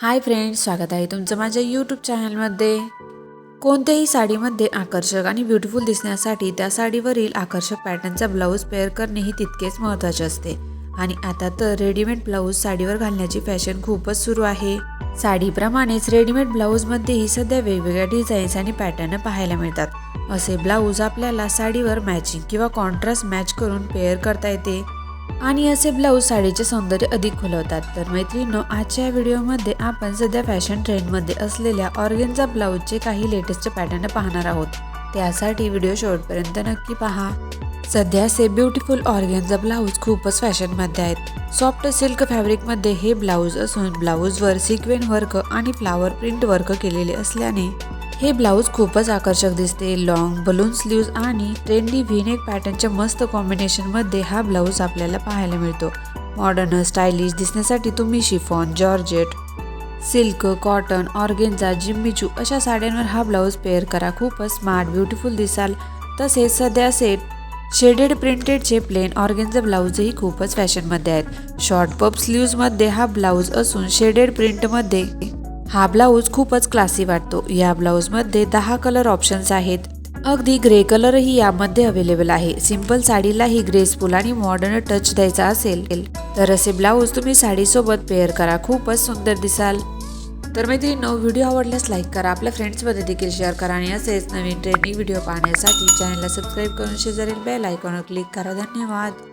Hi friends स्वागत आहे तुमचं माझ्या यूट्यूब चॅनलमध्ये कोणत्याही साडीमध्ये आकर्षक आणि ब्युटिफुल दिसण्यासाठी त्या साडीवरील आकर्षक पॅटर्नचा ब्लाऊज पेअर करणे ही तितकेच महत्त्वाचे असते. आणि आता तर रेडीमेड ब्लाऊज साडीवर घालण्याची फॅशन खूपच सुरू आहे. साडीप्रमाणेच रेडीमेड ब्लाऊजमध्येही सध्या वेगवेगळ्या डिझाईन्स आणि पॅटर्न पाहायला मिळतात. असे ब्लाऊज आपल्याला साडीवर मॅचिंग किंवा कॉन्ट्रास्ट मॅच करून पेअर करता येते. आणि असे ब्लाऊज साडीचे सौंदर्य अधिक खुलवतात. तर मैत्रिणींनो आजच्या व्हिडिओमध्ये आपण सध्या फॅशन ट्रेंडमध्ये असलेल्या ऑर्गेनचा ब्लाऊजचे काही लेटेस्ट पॅटर्न पाहणार आहोत. त्यासाठी व्हिडिओ शेवटपर्यंत नक्की पहा. सध्या असे ब्युटिफुल ऑर्गेनचा ब्लाऊज खूपच फॅशनमध्ये आहेत. सॉफ्ट सिल्क फॅब्रिकमध्ये हे ब्लाऊज असून ब्लाऊजवर सिक्वेन वर्क आणि फ्लावर प्रिंट वर्क केलेले असल्याने हे ब्लाऊज खूपच आकर्षक दिसते. लॉंग बलून स्लीव्ज आणि ट्रेंडी व्हीनेक पॅटर्नच्या मस्त कॉम्बिनेशनमध्ये हा ब्लाऊज आपल्याला पाहायला मिळतो. मॉडर्न स्टायलिश दिसण्यासाठी तुम्ही chiffon georgette silk cotton organza Jimmy Choo अशा साड्यांवर हा ब्लाऊज पेअर करा. खूपच स्मार्ट ब्युटिफुल दिसाल. तसेच सध्या सेट शेडेड प्रिंटेडचे प्लेन ऑर्गेन्झा ब्लाऊजही खूपच फॅशनमध्ये आहेत. शॉर्ट पप स्लीव्जमध्ये हा ब्लाऊज असून शेडेड प्रिंटमध्ये हा ब्लाऊज खूपच क्लासी वाटतो. या ब्लाऊजमध्ये दहा कलर ऑप्शन्स आहेत. अगदी ग्रे कलरही यामध्ये अवेलेबल आहे. सिंपल साडीलाही ग्रेसफुल आणि मॉडर्न टच द्यायचा असेल. तर असे ब्लाऊज तुम्ही साडीसोबत पेअर करा. खूपच सुंदर दिसाल. तर मैत्रिणींनो व्हिडिओ आवडल्यास लाईक करा. आपल्या फ्रेंड्समध्ये देखील शेअर करा आणि असेच नवीन ट्रेंडिंग व्हिडिओ पाहण्यासाठी चॅनलला सबस्क्राईब करून शेजारील बेल आयकॉनवर क्लिक करा. धन्यवाद.